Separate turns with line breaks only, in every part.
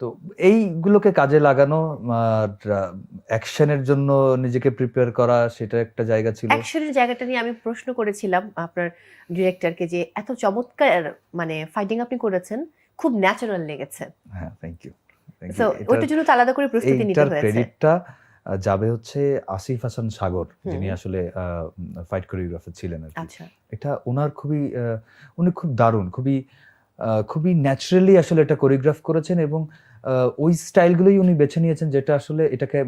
তো এইগুলোকে কাজে লাগানো অ্যাকশনের জন্য নিজেকে প্রিপেয়ার করা সেটা একটা জায়গা ছিল।
অ্যাকশনের জায়গাটা নিয়ে আমি প্রশ্ন করেছিলাম আপনার ডিরেক্টরকে যে এত চমৎকার মানে ফাইটিং আপনি করেছেন খুব ন্যাচারাল লেগেছে।
হ্যাঁ থ্যাংক ইউ
তো ওইটার জন্য আলাদা করে প্রস্তুতি নিতে হয়েছে।
ক্রেডিটটা যাবে হচ্ছে আসিফ হাসান সাগর যিনি আসলে ফাইট কোরিওগ্রাফার ছিলেন আর কি।
আচ্ছা।
এটা ওনার খুবই উনি খুব দারুণ খুবই খুবই ন্যাচারালি আসলে এটা কোরিওগ্রাফ করেছেন এবং ওই স্টাইলগুলোই উনি বেছে নিয়েছেন যেটা আসলে এটাকে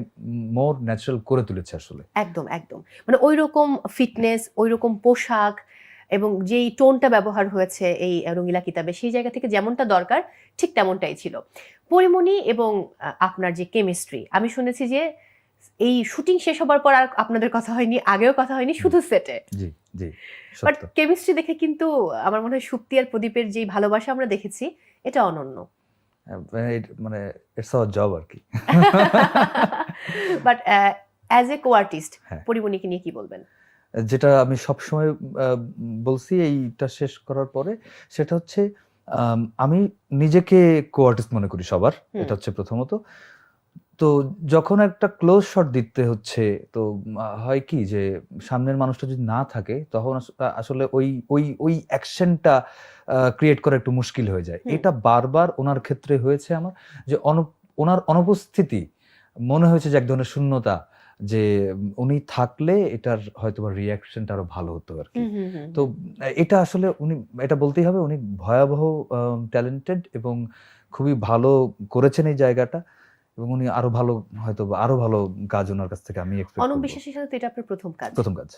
মোর ন্যাচারাল করে তুলেছে আসলে।
একদম একদম। মানে ওই রকম ফিটনেস ওই রকম পোশাক এবং যেই টোনটা ব্যবহার হয়েছে এই রঙিলা কিতাবে, সেই জায়গা থেকে যেমনটা দরকার, ঠিক তেমনটাই ছিল। পরিমণি এবং আপনার যে কেমিস্ট্রি আমি শুনেছি যে এই শুটিং শেষ হবার পর আর আপনাদের কথা হয়নি আগেও কথা হয়নি শুধু সেটে
জি জি
বাট কেমিস্ট্রি দেখে কিন্তু আমার মনে হয় সুপ্তি আর প্রদীপের যে ভালোবাসা আমরা দেখেছি এটা অনন্য।
মানে মানে ইটস আওয়ার জব আর কি।
But as a co artist
হ্যাঁ।
পরিমণিকে নিয়ে কি বলবেন?
যেটা আমি সবসময় বলছি এইটা শেষ করার পরে সেটা হচ্ছে আমি নিজেকে কো আর্টিস্ট মনে করি সবার এটা হচ্ছে প্রথমত। তো যখন একটা ক্লোজ শট দিতে হচ্ছে তো হয় কি যে সামনের মানুষটা যদি না থাকে তখন আসলে ওই ওই ওই অ্যাকশনটা ক্রিয়েট করা একটু মুশকিল হয়ে যায়। এটা বারবার ওনার ক্ষেত্রে হয়েছে আমার যে ওনার অনুপস্থিতি মনে হয়েছে যে এক ধরনের শূন্যতা যে উনি থাকলে এটার হয়তো বা রিয়াকশনটা আরও ভালো হতো আর কি। তো এটা আসলে উনি এটা বলতেই হবে উনি ভয়াবহ ট্যালেন্টেড এবং খুবই ভালো করেছেন এই জায়গাটা। এবং উনি আরও ভালো হয়তো আরও ভালো কাজ ওনার কাছ থেকে আমি
অনম বিশ্বাসের সাথে এটা আপনার প্রথম কাজ।
প্রথম কাজ।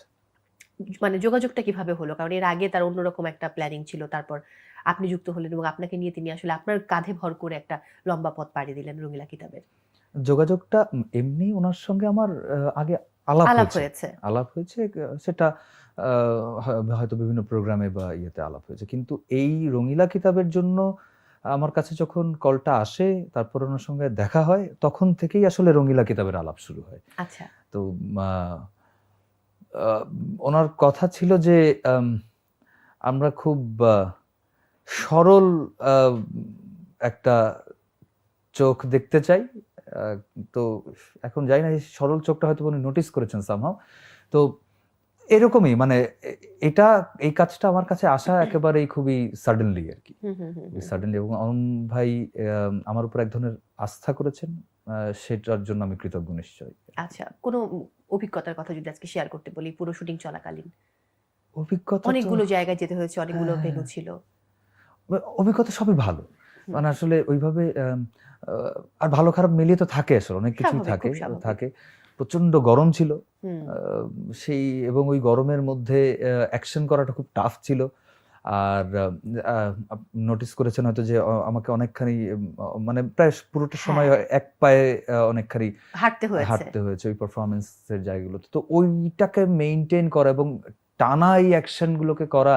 মানে যোগাযোগটা কীভাবে হলো? কারণ এর আগে তার অন্যরকম একটা প্ল্যানিং ছিল তারপর আপনি যুক্ত হলেন এবং আপনাকে নিয়ে তিনি আসলে আপনার কাঁধে ভর করে একটা লম্বা পথ পাড়ি দিলেন রঙিলা কিতাবের।
যোগাযোগটা এমনি ওনার সঙ্গে আমার আগে আলাপ হয়েছে। আলাপ হয়েছে সেটা আহ, হয়তো বিভিন্ন প্রোগ্রামে বা ইয়েতে আলাপ হয়েছে। কিন্তু এই রঙিলা কিতাবের জন্য আমার কাছে যখন কলটা আসে তারপর ওনার সঙ্গে দেখা হয় তখন থেকেই আসলে রঙিলা কিতাবের আলাপ শুরু হয়।
আচ্ছা।
তো ওনার কথা ছিল যে আমরা খুব সরল একটা চোখ দেখতে চাই। তো এখন যাই না এই সরল চোখটা হয়তো উনি নোটিস করেছেন সামহাও তো এরকমই মানে এটা এই কাজটা আমার কাছে আসা একেবারেই খুবই সাডেনলি আর কি। সাডেনলি এবং অরুণ ভাই আমার উপর এক ধরনের আস্থা করেছেন সেটার জন্য আমি কৃতজ্ঞ নিশ্চয়ই।
আচ্ছা কোনো অভিজ্ঞতার কথা যদি আজকে শেয়ার করতে বলি পুরো শুটিং চলাকালীন?
অভিজ্ঞতা
অনেকগুলো জায়গায় যেতে হয়েছে অনেকগুলো
হ্যাঁ।
ভেনু ছিল।
অভিজ্ঞতা সবই ভালো। মানে আসলে ওইভাবে আর ভালো খারাপ মিলিয়ে তো থাকে আসলে অনেক কিছুই থাকে থাকে। প্রচণ্ড গরম ছিল। সেই এবং ওই গরমের মধ্যে অ্যাকশন করাটা খুব টাফ ছিল। আর নোটিস করেছেন হয়তো যে আমাকে অনেকখানি মানে প্রায় পুরোটা সময়
হ্যাঁ।
এক পায়ে অনেকখানি
হাঁটতে হয়েছে।
হাঁটতে হয়েছে ওই পারফরমেন্সের জায়গাগুলোতে। তো ওইটাকে মেনটেন করা এবং টানা এই অ্যাকশনগুলোকে করা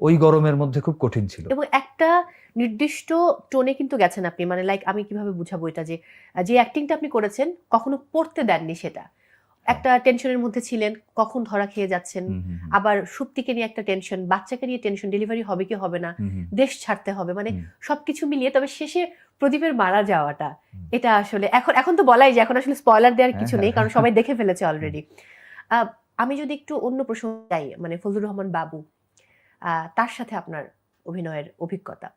ওই গরমের মধ্যে খুব কঠিন ছিল।
এবং একটা নির্দিষ্ট টোনে কিন্তু গেছেন আপনি মানে লাইক আমি কীভাবে বুঝাবো এটা যে যে অ্যাক্টিংটা আপনি করেছেন কখনো পড়তে দেননি সেটা। একটা টেনশনের মধ্যে ছিলেন কখন ধরা খেয়ে যাচ্ছেন আবার সুপ্তিকে নিয়ে একটা টেনশন বাচ্চাকে নিয়ে টেনশন ডেলিভারি হবে কি হবে না দেশ ছাড়তে হবে মানে সবকিছু মিলিয়ে তবে শেষে প্রদীপের মারা যাওয়াটা এটা আসলে এখন এখন তো বলাই যে এখন আসলে স্পয়লার দেওয়ার
হ্যাঁ,
কিছু
হ্যাঁ,
নেই কারণ
হ্যাঁ।
সবাই দেখে ফেলেছে অলরেডি আমি যদি একটু অন্য প্রসঙ্গ যাই মানে ফজলুর রহমান বাবু তার সাথে আপনার অভিনয়ের অভিজ্ঞতা?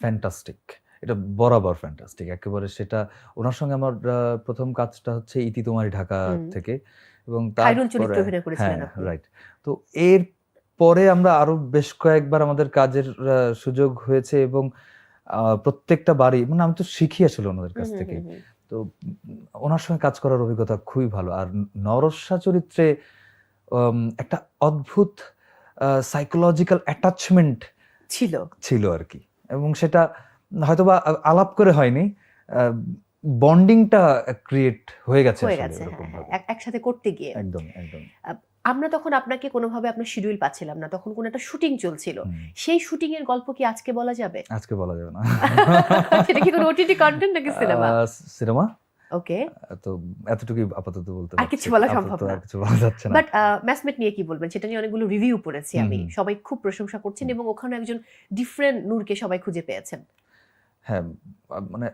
ফ্যান্টাস্টিক এটা বরাবর ফ্যান্টাস্টিক একেবারে সেটা ওনার সঙ্গে আমার প্রথম কাজটা হচ্ছে ইতি তোমারি ঢাকা থেকে। এবং
করেছিলেন
হ্যাঁ। রাইট তো এর পরে আমরা আরও বেশ কয়েকবার আমাদের কাজের সুযোগ হয়েছে এবং প্রত্যেকটা বাড়ি মানে আমি তো শিখি আসলে ওনাদের কাছ থেকে। তো ওনার সঙ্গে কাজ করার অভিজ্ঞতা খুবই ভালো। আর নরসা চরিত্রে একটা অদ্ভুত সাইকোলজিক্যাল অ্যাটাচমেন্ট
ছিল।
ছিল আর কি। এবং সেটা হয়তোবা আলাপ করে হয়নি বন্ডিংটা ক্রিয়েট হয়ে গেছে
হয়ে গেছে হ্যাঁ, হ্যাঁ, একসাথে করতে গিয়ে।
একদম একদম।
আমরা তখন আপনাকে কোনোভাবে আপনার শিডিউল পাচ্ছিলাম না তখন কোন একটা শুটিং চলছিল। সেই শুটিং এর গল্প কি আজকে বলা যাবে?
আজকে বলা যাবে না।
সেটা কি কোনো ওটিটি কন্টেন্ট নাকি সিনেমা
সিনেমা
ওকে
তো এতটুকুই আপাতত বলতে
আর কিছু বলা সম্ভব না।
আর কিছু বলা যাচ্ছে না।
বাট ম্যাসমেট নিয়ে কি বলবেন? সেটা নিয়ে অনেকগুলো রিভিউ পড়েছি আমি। সবাই খুব প্রশংসা করছেন এবং ওখানে একজন ডিফারেন্ট নূরকে সবাই খুঁজে পেয়েছেন।
হ্যাঁ মানে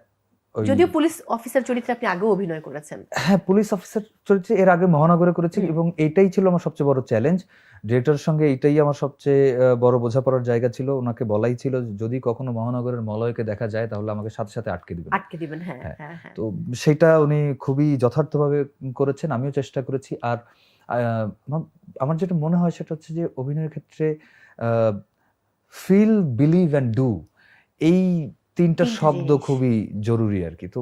যদিও পুলিশ অফিসার চরিত্রে আপনি আগেও অভিনয় করেছেন।
হ্যাঁ পুলিশ অফিসার চরিত্রে এর আগে মহানগরে করেছি এবং এটাই ছিল আমার সবচেয়ে বড় চ্যালেঞ্জ। ডিরেক্টরের সঙ্গে এইটাই আমার সবচেয়ে বড় বোঝাপড়ার জায়গা ছিল। ওনাকে বলাই ছিল যদি কখনো মহানগরের মলয়কে দেখা যায় তাহলে আমাকে সাথে সাথে আটকে দিবেন।
আটকে দিবেন হ্যাঁ
হ্যাঁ,
হ্যাঁ হ্যাঁ।
তো সেটা উনি খুবই যথার্থভাবে করেছেন আমিও চেষ্টা করেছি। আর আমার- আমার যেটা মনে হয় সেটা হচ্ছে যে অভিনয়ের ক্ষেত্রে ফিল বিলিভ অ্যান্ড ডু এই তিনটা শব্দ খুবই জরুরি আর কি। তো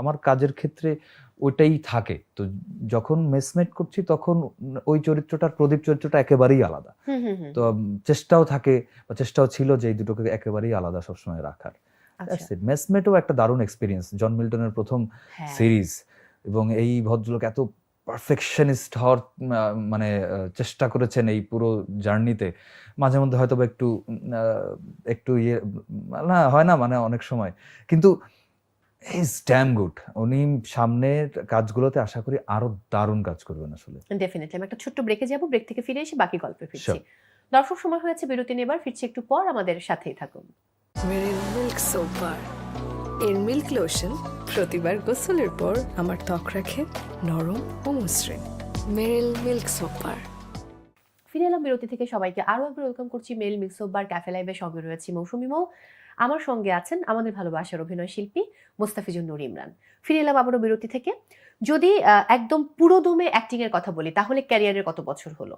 আমার কাজের ক্ষেত্রে ওইটাই থাকে। তো যখন মেসমেট করছি তখন ওই চরিত্রটার প্রদীপ চরিত্রটা একেবারেই আলাদা। তো চেষ্টাও থাকে বা চেষ্টাও ছিল যে এই দুটোকে একেবারেই আলাদা সবসময় রাখার।
আচ্ছা।
মেসমেটও একটা দারুণ এক্সপিরিয়েন্স জন মিল্টনের প্রথম
হ্যাঁ।
সিরিজ এবং এই ভদ্রলোক এত পারফেকশনিস্ট হওয়ার মানে চেষ্টা করেছেন এই পুরো জার্নিতে। মাঝে মধ্যে হয়তো বা একটু একটু ইয়ে না হয় না মানে অনেক সময়। কিন্তু ইজ ড্যাম গুড উনি সামনের কাজগুলোতে আশা করি আরও দারুণ কাজ করবেন আসলে।
ডেফিনেটলি আমি একটা ছোট্ট ব্রেকে যাব ব্রেক থেকে ফিরে এসে বাকি গল্পে ফিরছি। দর্শক সময় হয়েছে বিরতি নেবার। ফিরছি একটু পর আমাদের সাথেই থাকুন।
মিল্ক সোপ বার এর মিল্ক লোশন প্রতিবার গোসলের পর আমার ত্বক রাখে নরম ও মসৃণ। মেরিল মিল্ক সোপ বার
ফিরে এলাম বিরতি থেকে। সবাইকে আরও একবার ওয়েলকাম করছি মেল মিল্ক বার ক্যাফে লাইভের সঙ্গে রয়েছি মৌসুমি মৌ। আমার সঙ্গে আছেন আমাদের ভালোবাসার অভিনয় শিল্পী মোস্তাফিজুর নুর ইমরান। ফিরে এলাম আবারও বিরতি থেকে। যদি একদম পুরোদমে অ্যাক্টিং এর কথা বলি তাহলে ক্যারিয়ারের কত বছর হলো?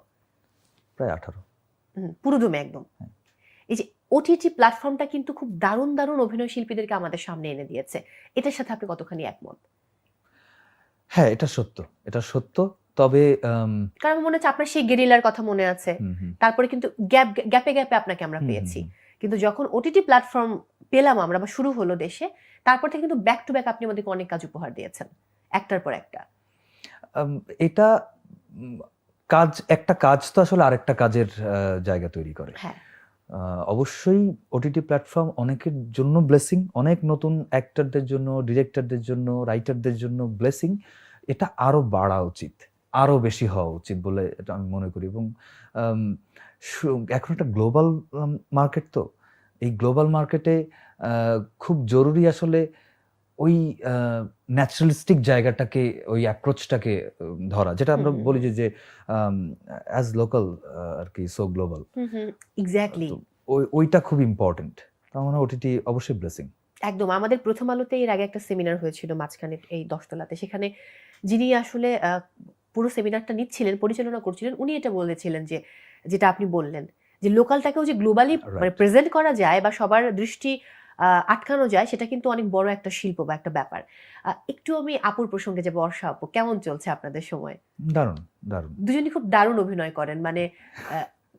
প্রায় আঠারো।
হুম, পুরোদমে একদম।
হ্যাঁ।
এই যে ওটিটি প্ল্যাটফর্মটা কিন্তু খুব দারুণ দারুণ অভিনয় শিল্পীদেরকে আমাদের সামনে এনে দিয়েছে। এটার সাথে আপনি কতখানি একমত?
হ্যাঁ এটা সত্য এটা সত্য। তবে
কারণ মনে হচ্ছে আপনার সেই গেরিলার কথা মনে আছে। তারপরে কিন্তু গ্যাপ গ্যাপে গ্যাপে আপনাকে আমরা পেয়েছি। কিন্তু যখন ওটিটি প্ল্যাটফর্ম পেলাম আমরা বা শুরু হলো দেশে তারপর থেকে কিন্তু ব্যাক টু ব্যাক আপনি আমাদেরকে অনেক কাজ উপহার দিয়েছেন। একটার পর একটা।
এটা কাজ একটা কাজ তো আসলে আরেকটা কাজের জায়গা তৈরি করে।
হ্যাঁ।
অবশ্যই ওটিটি প্ল্যাটফর্ম অনেকের জন্য ব্লেসিং অনেক নতুন অ্যাক্টরদের জন্য ডিরেক্টরদের জন্য রাইটারদের জন্য ব্লেসিং এটা আরও বাড়া উচিত আরও বেশি হওয়া উচিত বলে এটা আমি মনে করি। এবং এখন একটা গ্লোবাল মার্কেট তো। এই গ্লোবাল মার্কেটে খুব জরুরি আসলে ওই ন্যাচারালিস্টিক জায়গাটাকে ওই অ্যাপ্রোচটাকে ধরা। যেটা আমরা। বলি যে যে অ্যাজ লোকাল আর কি সো গ্লোবাল
এক্স্যাক্টলি
ওই ওইটা খুব ইম্পর্টেন্ট তার মানে ওটিটি অবশ্যই ব্লেসিং
একদম। আমাদের প্রথম আলোতে এর আগে একটা সেমিনার হয়েছিল মাঝখানে এই দশতলাতে। সেখানে যিনি আসলে পুরো সেমিনারটা নিচ্ছিলেন পরিচালনা করছিলেন উনি এটা বলেছিলেন যে যেটা আপনি বললেন। যে লোকালটাকেও যে গ্লোবালি মানে প্রেজেন্ট করা যায় বা সবার দৃষ্টি আটকানো যায় সেটা কিন্তু অনেক বড় একটা শিল্প বা একটা ব্যাপার। একটু আমি আপুর প্রসঙ্গে যে বর্ষা আপু কেমন চলছে আপনাদের সময়?
দারুণ দারুণ।
দুজনই খুব দারুণ অভিনয় করেন মানে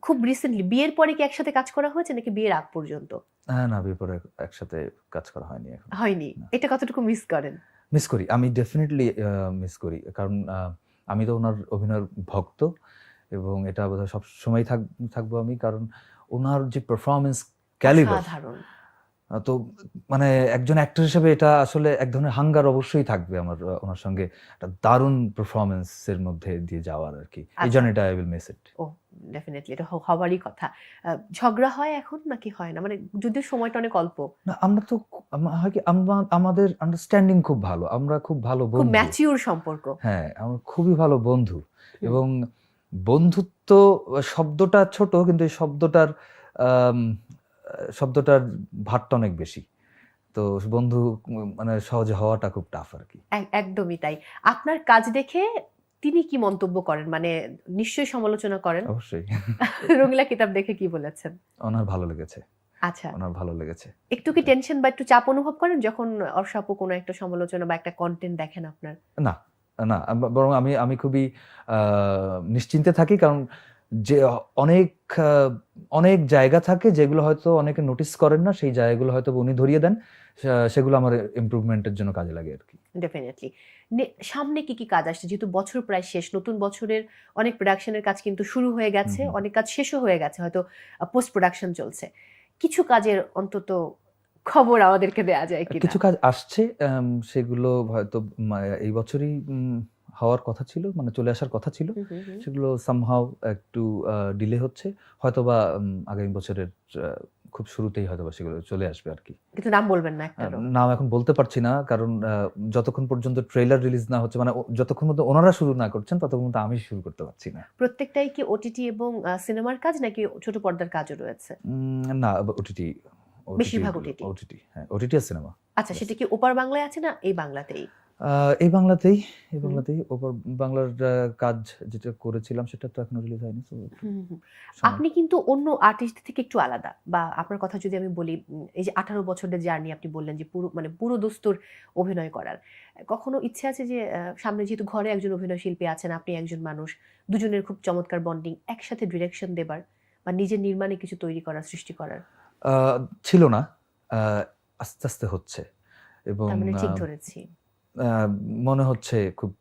খুব রিসেন্টলি বিয়ের পরে কি একসাথে কাজ করা হয়েছে নাকি বিয়ের আগ পর্যন্ত?
হ্যাঁ না বিয়ে পরে একসাথে কাজ করা হয়নি এখন।
হয়নি? এটা কতটুকু মিস করেন?
মিস করি আমি ডেফিনেটলি মিস করি কারণ আমি তো ওনার অভিনয়ের ভক্ত এবং এটা বোধহয় সব সময় থাকব আমি কারণ ওনার যে পারফরমেন্স ক্যালিবার
সাধারণ
তো মানে একজন অ্যাক্টর হিসেবে এটা আসলে এক ধরনের হাঙ্গার অবশ্যই থাকবে আমার ওনার সঙ্গে একটা দারুণ পারফরমেন্সের মধ্যে দিয়ে যাওয়ার আর কি। এই
আচ্ছা।
জন্য এটা আই উইল মিস ইট
ও ডেফিনেটলি এটা হওয়ারই কথা। ঝগড়া হয় এখন নাকি হয় না? মানে যদিও সময়টা অনেক অল্প।
না আমরা তো হয় কি আমাদের আন্ডারস্ট্যান্ডিং খুব ভালো। আমরা খুব ভালো
খুব
বন্ধু।
ম্যাচিউর সম্পর্ক।
হ্যাঁ আমরা খুবই ভালো বন্ধু। এবং বন্ধুত্ব শব্দটা ছোট কিন্তু এই শব্দটার শব্দটার ভারটা অনেক বেশি। তো বন্ধু মানে সহজে হওয়াটা খুব টাফ আর কি।
একদমই তাই। আপনার কাজ দেখে তিনি কি মন্তব্য করেন? মানে নিশ্চয়ই সমালোচনা করেন।
অবশ্যই।
রঙিলা কিতাব দেখে কি বলেছেন?
ওনার ভালো লেগেছে।
আচ্ছা।
ওনার ভালো লেগেছে।
একটু কি টেনশন বা একটু চাপ অনুভব করেন যখন অর্ষাপু কোনো একটা সমালোচনা বা একটা কন্টেন্ট দেখেন আপনার?
না না বরং আমি আমি খুবই নিশ্চিন্তে থাকি কারণ যে অনেক অনেক জায়গা থাকে যেগুলো হয়তো অনেকে নোটিস করেন না সেই জায়গাগুলো হয়তো উনি ধরিয়ে দেন সেগুলো আমার ইমপ্রুভমেন্টের জন্য কাজে লাগে আর কি।
ডেফিনেটলি সামনে কি কি কাজ আসছে? যেহেতু বছর প্রায় শেষ নতুন বছরের অনেক প্রোডাকশনের কাজ কিন্তু শুরু হয়ে গেছে। অনেক কাজ শেষও হয়ে গেছে হয়তো পোস্ট প্রোডাকশন চলছে। কিছু কাজের অন্তত খবর আমাদেরকে দেয়া যায়
কিছু কাজ আসছে সেগুলো হয়তো এই বছরই হওয়ার কথা ছিল মানে চলে আসার কথা ছিল। সেগুলো সামহাও একটু ডিলে হচ্ছে। হয়তোবা আগামী বছরের খুব শুরুতেই হয়তো সেগুলো চলে আসবে আর কি।
কিন্তু নাম বলবেন না একটা
নাম এখন বলতে পারছি না কারণ যতক্ষণ পর্যন্ত ট্রেলার রিলিজ না হচ্ছে মানে যতক্ষণ পর্যন্ত ওনারা শুরু না করছেন ততক্ষণ পর্যন্ত আমি শুরু করতে পারছি না।
প্রত্যেকটাই কি ওটিটি এবং সিনেমার কাজ নাকি ছোট পর্দার কাজও রয়েছে?
না ওটিটি
বেশিরভাগ OTT
ওটিটি হ্যাঁ ওটিটি আর সিনেমা
আচ্ছা সেটা কি ওপার বাংলায় আছে না এই বাংলাতেই?
এই বাংলাতেই এই বাংলাতেই ওপর বাংলার কাজ যেটা করেছিলাম সেটা তো এখনও রিলিজ হয়নি
আপনি কিন্তু অন্য আর্টিস্ট থেকে একটু আলাদা বা আপনার কথা যদি আমি বলি এই যে আঠারো বছরের জার্নি আপনি বললেন যে পুরো মানে পুরো দস্তুর অভিনয় করার কখনো ইচ্ছে আছে যে সামনে যেহেতু ঘরে একজন অভিনয় শিল্পী আছেন আপনি একজন মানুষ দুজনের খুব চমৎকার বন্ডিং একসাথে ডিরেকশন দেবার বা নিজের নির্মাণে কিছু তৈরি করার সৃষ্টি করার?
আহ, ছিল না আস্তে আস্তে হচ্ছে। এবং
মানে ঠিক ধরেছি।
মনে হচ্ছে খুব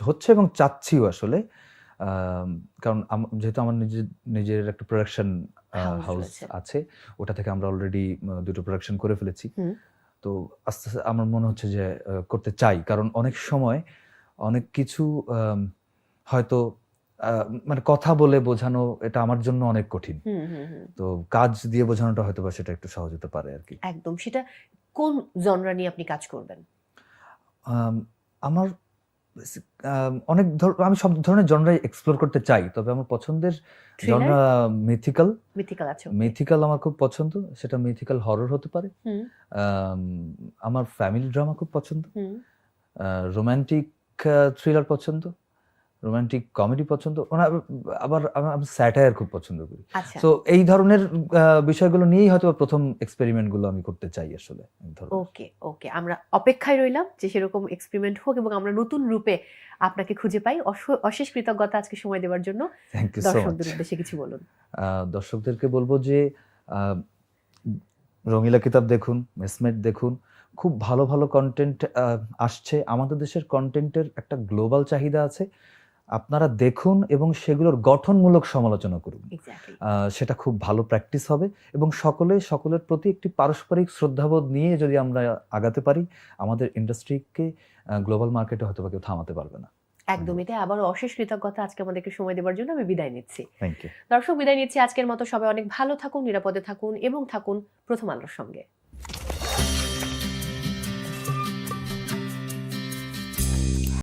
হচ্ছে এবং চাচ্ছিও আসলে। কারণ যেহেতু আমার নিজের নিজের একটা প্রোডাকশন হাউস আছে ওটা থেকে আমরা অলরেডি দুটো প্রোডাকশন করে ফেলেছি। তো আস্তে আস্তে আমার মনে হচ্ছে যে করতে চাই। কারণ অনেক সময় অনেক কিছু হয়তো আহ, মানে কথা বলে বোঝানো এটা আমার জন্য অনেক কঠিন। তো কাজ দিয়ে বোঝানোটা হয়তো বা সেটা একটু সহজ হতে পারে আর কি।
একদম সেটা কোন জনরা নিয়ে আপনি কাজ করবেন?
আমার অনেক ধর আমি সব ধরনের জনরাই এক্সপ্লোর করতে চাই তবে আমার পছন্দের জনরা মিথিক্যাল
মিথিক্যাল আছে।
মিথিক্যাল আমার খুব পছন্দ সেটা মিথিক্যাল হরর হতে পারে। আমার ফ্যামিলি ড্রামা খুব পছন্দ।
রোম্যান্টিক
রোমান্টিক থ্রিলার পছন্দ। রোমান্টিক কমেডি পছন্দ ওনার আবার আমি- স্যাটায়ার খুব পছন্দ করি।
আচ্ছা।
তো এই ধরনের বিষয়গুলো নিয়েই হয়তো প্রথম এক্সপেরিমেন্টগুলো আমি করতে চাই আসলে
ওকে ওকে আমরা অপেক্ষায় রইলাম যে সেরকম এক্সপেরিমেন্ট হোক এবং আমরা নতুন রূপে আপনাকে খুঁজে পাই। অশেষ কৃতজ্ঞতা আজকে সময় দেওয়ার জন্য।
সো
দর্শকদের উদ্দেশ্যে কিছু বলুন।
দর্শকদেরকে বলব যে আহ, রঙিলা কিতাব দেখুন মেসমেট দেখুন। খুব ভালো ভালো কন্টেন্ট আসছে। আমাদের দেশের কন্টেন্টের একটা গ্লোবাল চাহিদা আছে। আপনারা দেখুন এবং সেগুলোর গঠনমূলক সমালোচনা করুন। সেটা খুব ভালো প্র্যাকটিস হবে এবং সকলে সকলের প্রতি একটি পারস্পরিক শ্রদ্ধাবোধ নিয়ে যদি আমরা আগাতে পারি আমাদের ইন্ডাস্ট্রিকে গ্লোবাল মার্কেটে হয়তো কেউ থামাতে পারবে না।
একদমই তাই আবার অশেষ কৃতজ্ঞতা আজকে আমাদেরকে সময় দেওয়ার জন্য আমি বিদায় নিচ্ছি। দর্শক বিদায় নিচ্ছি আজকের মতো। সবাই অনেক ভালো থাকুন নিরাপদে থাকুন এবং থাকুন প্রথম আলোর সঙ্গে।